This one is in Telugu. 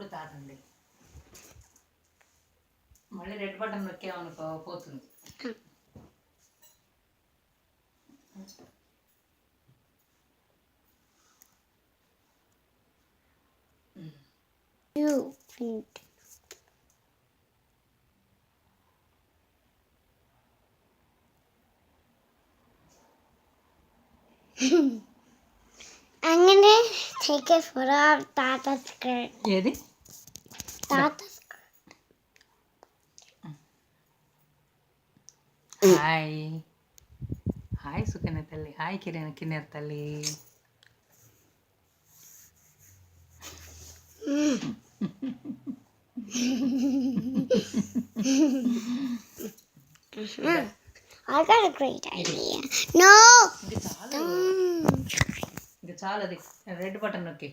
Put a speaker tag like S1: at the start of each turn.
S1: ఇప్పుడు తాతండి మళ్ళీ రెడ్ బటన్ నొక్కామనుకో పోతుంది
S2: take a photo of Tata's skirt.
S1: ఏది
S2: Tata's
S1: హాయ్ హాయ్ సుకన్య తల్లి హాయ్ కిరణ్ కిన్నెర తల్లి
S2: I got a great idea. No!
S1: ఇంకా చాలు. అది. రెడ్ బటన్ నొక్కి.